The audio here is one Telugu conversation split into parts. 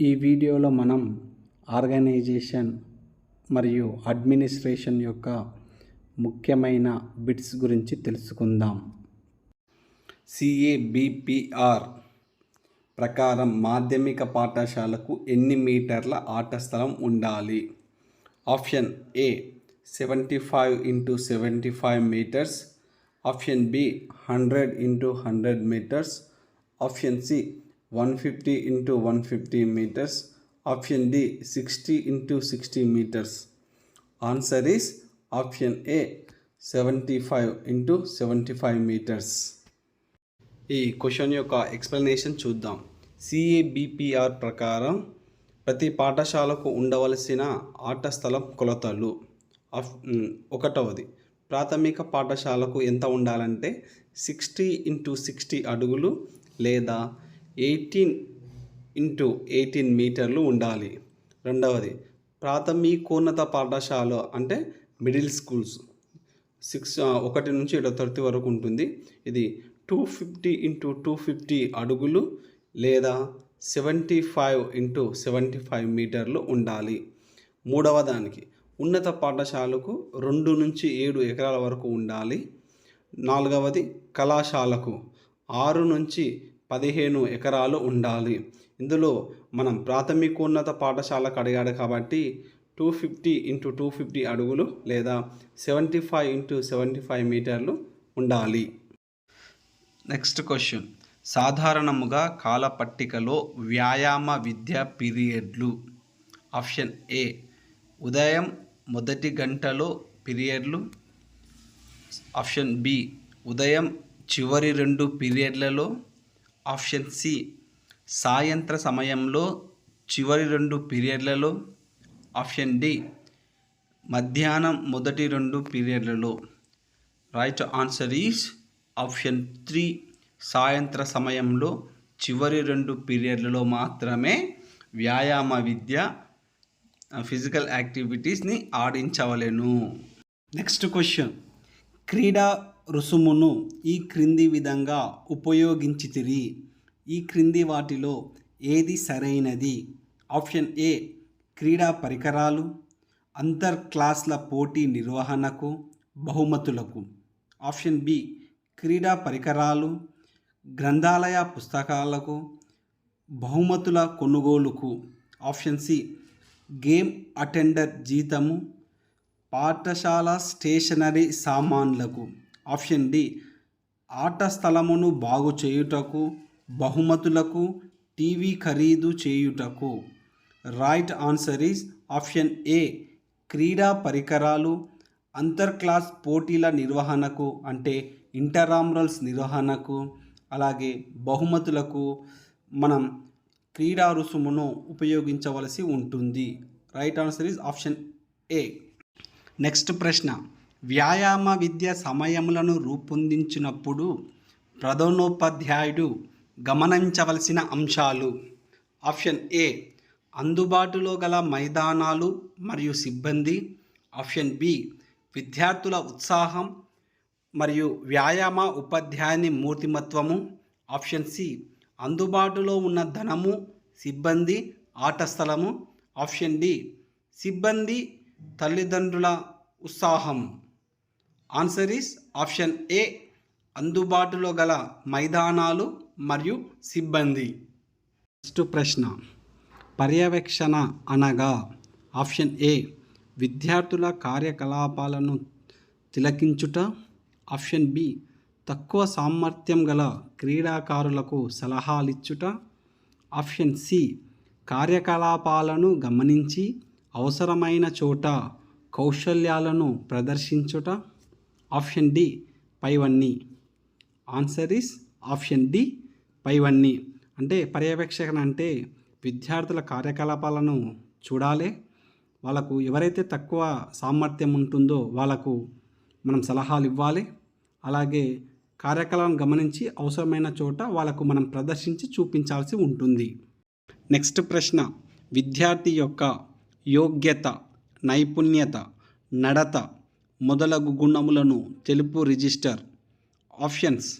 ఈ వీడియోలో మనం ఆర్గనైజేషన్ మరియు అడ్మినిస్ట్రేషన్ యొక్క ముఖ్యమైన బిట్స్ గురించి తెలుసుకుందాం. సిఏబిపిఆర్ ప్రకారం మాధ్యమిక పాఠశాలకు ఎన్ని మీటర్ల ఆట స్థలం ఉండాలి? Option A seventy five into seventy five metres option B hundred into hundred metres option C one fifty into one fifty metres. Option D sixty into sixty metres. Answer is option A seventy five into seventy five metres. ఈ క్వశ్చన్ యొక్క ఎక్స్ప్లెనేషన్ చూద్దాం. సిఏబిపిఆర్ ప్రకారం ప్రతి పాఠశాలకు ఉండవలసిన ఆట స్థలం కొలతలు. ఆఫ్- ఒకటవది. ప్రాథమిక పాఠశాలకు ఎంత ఉండాలంటే సిక్స్టీ ఇంటూ సిక్స్టీ అడుగులు లేదా ఎయిటీన్ ఇంటూ ఎయిటీన్ మీటర్లు ఉండాలి. రెండవది ప్రాథమికోన్నత పాఠశాల అంటే మిడిల్ స్కూల్స్. సిక్స్ ఒకటి నుంచి ఏడో తరగతి వరకు ఉంటుంది. ఇది two fifty into two fifty అడుగులు లేదా seventy five into seventy five మీటర్లు ఉండాలి. మూడవ దానికి ఉన్నత పాఠశాలకు రెండు నుంచి ఏడు ఎకరాల వరకు ఉండాలి. నాలుగవది కళాశాలకు ఆరు నుంచి పదిహేను ఎకరాలు ఉండాలి. ఇందులో మనం ప్రాథమికోన్నత పాఠశాలకు అడిగాడు కాబట్టి two fifty into two fifty అడుగులు లేదా seventy five into seventy five మీటర్లు ఉండాలి. నెక్స్ట్ క్వశ్చన్ సాధారణముగా కాల పట్టికలో వ్యాయామ విద్య పీరియడ్లు. ఆప్షన్ ఏ ఉదయం మొదటి గంటలో పీరియడ్లు. ఆప్షన్ బి ఉదయం చివరి రెండు పీరియడ్లలో ఆప్షన్ సి సాయంత్ర సమయంలో చివరి రెండు పీరియడ్లలో ఆప్షన్ డి మధ్యాహ్నం మొదటి రెండు పీరియడ్లలో. Right answer is option three సాయంత్ర సమయంలో చివరి రెండు పీరియడ్లలో మాత్రమే వ్యాయామ విద్య ఫిజికల్ యాక్టివిటీస్ని ఆడించవలెను. Next question. క్రీడా రుసుమును ఈ క్రింది విధంగా ఉపయోగించితిరి. ఈ క్రింది వాటిలో ఏది సరైనది? ఆప్షన్ ఏ క్రీడా పరికరాలు అంతర్ క్లాస్ల పోటీ నిర్వహణకు బహుమతులకు. ఆప్షన్ బి క్రీడా పరికరాలు గ్రంథాలయ పుస్తకాలకు బహుమతుల కొనుగోలుకు. ఆప్షన్ సి గేమ్ అటెండర్ జీతము పాఠశాల స్టేషనరీ సామాన్లకు. Option D. ఆట స్థలమును బాగు చేయుటకు బహుమతులకు టీవీ ఖరీదు చేయుటకు. Right answer is option A. క్రీడా పరికరాలు అంతర్ క్లాస్ పోటీల నిర్వహణకు అంటే ఇంటరామ్రల్స్ నిర్వహణకు అలాగే బహుమతులకు మనం క్రీడా రుసుమును ఉపయోగించవలసి ఉంటుంది. Right answer is option A. Next ప్రశ్న. వ్యాయామ విద్య సమయములను రూపొందించినప్పుడు ప్రధానోపాధ్యాయుడు గమనించవలసిన అంశాలు. ఆప్షన్ ఏ అందుబాటులో గల మైదానాలు మరియు సిబ్బంది. ఆప్షన్ బి విద్యార్థుల ఉత్సాహం మరియు వ్యాయామ ఉపాధ్యాయుని మూర్తిమత్వము. ఆప్షన్ సి అందుబాటులో ఉన్న ధనము సిబ్బంది ఆట స్థలము. ఆప్షన్ డి సిబ్బంది తల్లిదండ్రుల ఉత్సాహం. ఆన్సర్ ఈస్ ఆప్షన్ ఏ అందుబాటులో గల మైదానాలు మరియు సిబ్బంది. నెక్స్ట్ ప్రశ్న. పర్యవేక్షణ అనగా ఆప్షన్ ఏ విద్యార్థుల కార్యకలాపాలను తిలకించుట. ఆప్షన్ బి తక్కువ సామర్థ్యం గల క్రీడాకారులకు సలహాలిచ్చుట. ఆప్షన్ సి కార్యకలాపాలను గమనించి అవసరమైన చోట కౌశల్యాలను ప్రదర్శించుట. ఆప్షన్ డి పైవన్నీ ఆన్సర్ ఇస్ ఆప్షన్ డి పైవన్నీ అంటే పర్యవేక్షణ అంటే విద్యార్థుల కార్యకలాపాలను చూడాలి. వాళ్ళకు ఎవరైతే తక్కువ సామర్థ్యం ఉంటుందో వాళ్ళకు మనం సలహాలు ఇవ్వాలి. అలాగే కార్యకలాపాలను గమనించి అవసరమైన చోట వాళ్ళకు మనం ప్రదర్శించి చూపించాల్సి ఉంటుంది. నెక్స్ట్ ప్రశ్న విద్యార్థి యొక్క యోగ్యత నైపుణ్యత నడత మొదలగు గుణములను తెలుపు register. Options.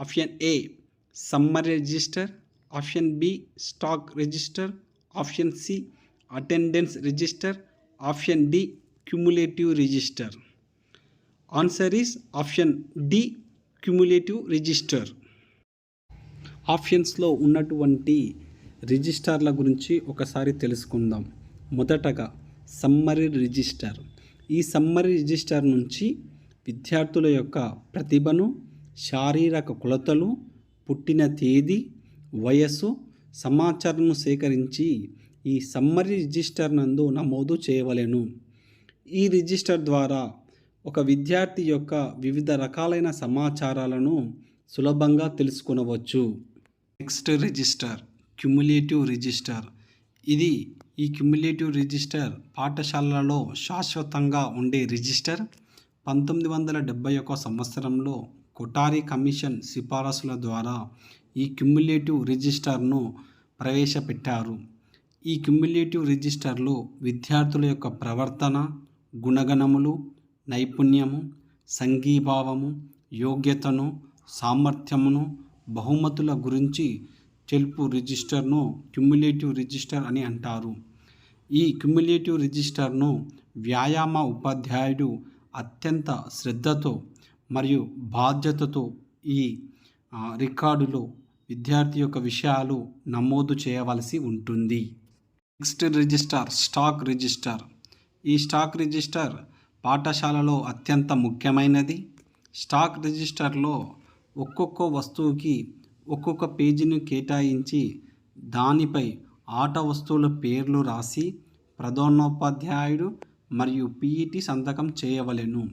Option A summer register. Option B stock register. Option C attendance register. Option D cumulative register. Answer is option D cumulative register. ఆప్షన్స్లో ఉన్నటువంటి రిజిస్టర్ల గురించి ఒకసారి తెలుసుకుందాం. మొదటగా సమ్మరీ రిజిస్టర్. ఈ సమ్మర్ రిజిస్టర్ నుంచి విద్యార్థుల యొక్క ప్రతిభను శారీరక కొలతలు పుట్టిన తేదీ వయస్సు సమాచారం సేకరించి ఈ సమ్మర్ రిజిస్టర్ నందు నమోదు చేయవలెను. ఈ రిజిస్టర్ ద్వారా ఒక విద్యార్థి యొక్క వివిధ రకాలైన సమాచారాలను సులభంగా తెలుసుకునవచ్చు. Next register cumulative register. ఇది ఈ క్యుములేటివ్ రిజిస్టర్ పాఠశాలలలో శాశ్వతంగా ఉండే రిజిస్టర్. పంతొమ్మిది వందల డెబ్బై ఒక సంవత్సరంలో కొటారి కమిషన్ సిఫారసుల ద్వారా ఈ క్యుములేటివ్ రిజిస్టర్ను ప్రవేశపెట్టారు. ఈ క్యుములేటివ్ రిజిస్టర్లో విద్యార్థుల యొక్క ప్రవర్తన గుణగణములు నైపుణ్యము సంఘీభావము యోగ్యతను సామర్థ్యమును బహుమతుల గురించి తెలుపు రిజిస్టర్ను క్యుములేటివ్ రిజిస్టర్ అని అంటారు. ఈ క్యుములేటివ్ రిజిస్టర్ను వ్యాయామ ఉపాధ్యాయుడు అత్యంత శ్రద్ధతో మరియు బాధ్యతతో ఈ రికార్డులో విద్యార్థి యొక్క విషయాలు నమోదు చేయవలసి ఉంటుంది. Next register stock register. ఈ స్టాక్ రిజిస్టర్ పాఠశాలలో అత్యంత ముఖ్యమైనది. స్టాక్ రిజిస్టర్లో ఒక్కొక్క వస్తువుకి ఒక్కొక్క పేజీని కేటాయించి దానిపై ఆట వస్తువుల పేర్లు రాసి ప్రధానోపాధ్యాయుడు మరియు పీఈటీ సంతకం చేయవలెను.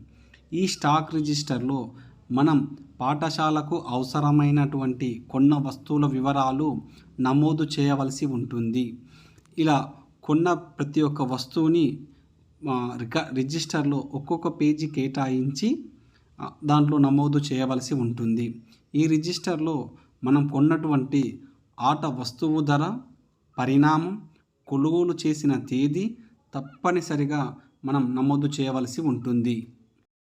ఈ స్టాక్ రిజిస్టర్లో మనం పాఠశాలకు అవసరమైనటువంటి కొన్న వస్తువుల వివరాలు నమోదు చేయవలసి ఉంటుంది. ఇలా కొన్న ప్రతి ఒక్క వస్తువుని రిజిస్టర్లో ఒక్కొక్క పేజీ కేటాయించి దాంట్లో నమోదు చేయవలసి ఉంటుంది. ఈ రిజిస్టర్లో మనం కొన్నటువంటి ఆట వస్తువు ధర పరిణామం కొనుగోలు చేసిన తేదీ తప్పనిసరిగా మనం నమోదు చేయవలసి ఉంటుంది.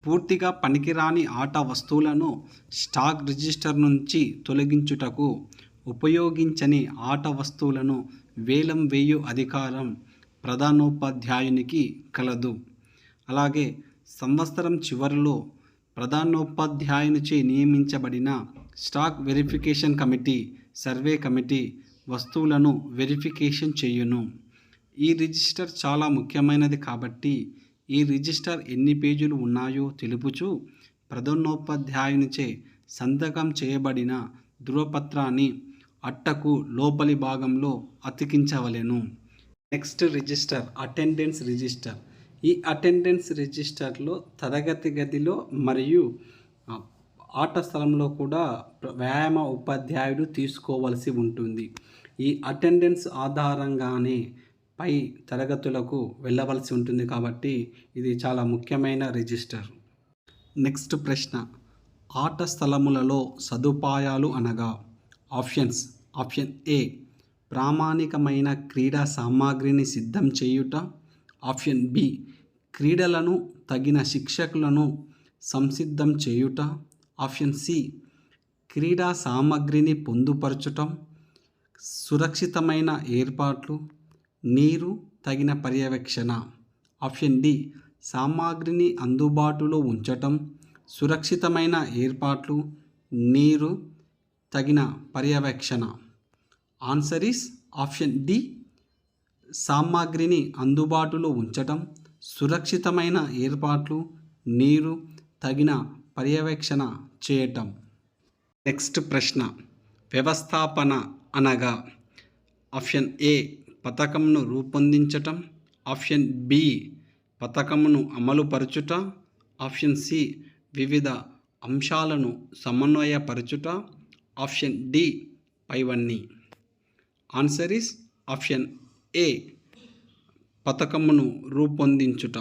పూర్తిగా పనికిరాని ఆట వస్తువులను స్టాక్ రిజిస్టర్ నుంచి తొలగించుటకు ఉపయోగించని ఆట వస్తువులను వేలం వేయు అధికారం ప్రధానోపాధ్యాయునికి కలదు. అలాగే సంవత్సరం చివరిలో ప్రధానోపాధ్యాయునిచే నియమించబడిన stock verification committee survey committee వస్తువులను వెరిఫికేషన్ చేయును. ఈ రిజిస్టర్ చాలా ముఖ్యమైనది కాబట్టి ఈ రిజిస్టర్ ఎన్ని పేజీలు ఉన్నాయో తెలుపుచు ప్రధానోపాధ్యాయునిచే సంతకం చేయబడిన ధృవపత్రాన్ని అట్టకు లోపలి భాగంలో అతికించవలెను. Next register attendance register. ఈ అటెండెన్స్ రిజిస్టర్లో తరగతి గదిలో మరియు ఆట స్థలంలో కూడా వ్యాయామ ఉపాధ్యాయుడు తీసుకోవలసి ఉంటుంది. ఈ అటెండెన్స్ ఆధారంగానే పై తరగతులకు వెళ్ళవలసి ఉంటుంది కాబట్టి ఇది చాలా ముఖ్యమైన రిజిస్టర్. నెక్స్ట్ ప్రశ్న. ఆట స్థలములలో సదుపాయాలు అనగా ఆప్షన్స్ ఆప్షన్ ఏ. ప్రామాణికమైన క్రీడా సామాగ్రిని సిద్ధం చేయుట. Option B. క్రీడలను తగిన శిక్షకులను సంసిద్ధం చేయుట. ఆప్షన్ సి క్రీడా సామాగ్రిని పొందుపరచటం సురక్షితమైన ఏర్పాట్లు నీరు తగిన పర్యవేక్షణ. ఆప్షన్ డి సామాగ్రిని అందుబాటులో ఉంచటం సురక్షితమైన ఏర్పాట్లు నీరు తగిన పర్యవేక్షణ. ఆన్సర్ ఈస్ ఆప్షన్ డి సామాగ్రిని అందుబాటులో ఉంచటం సురక్షితమైన ఏర్పాట్లు నీరు తగిన పర్యవేక్షణ చేయటం. నెక్స్ట్ ప్రశ్న. వ్యవస్థాపన అనగా ఆప్షన్ ఏ పథకంను రూపొందించటం ఆప్షన్ బి పథకమును అమలుపరచుట ఆప్షన్ సి వివిధ అంశాలను సమన్వయపరచుట ఆప్షన్ డి పైవన్నీ. ఆన్సర్ ఇస్ ఆప్షన్ ఏ పథకమును రూపొందించుట.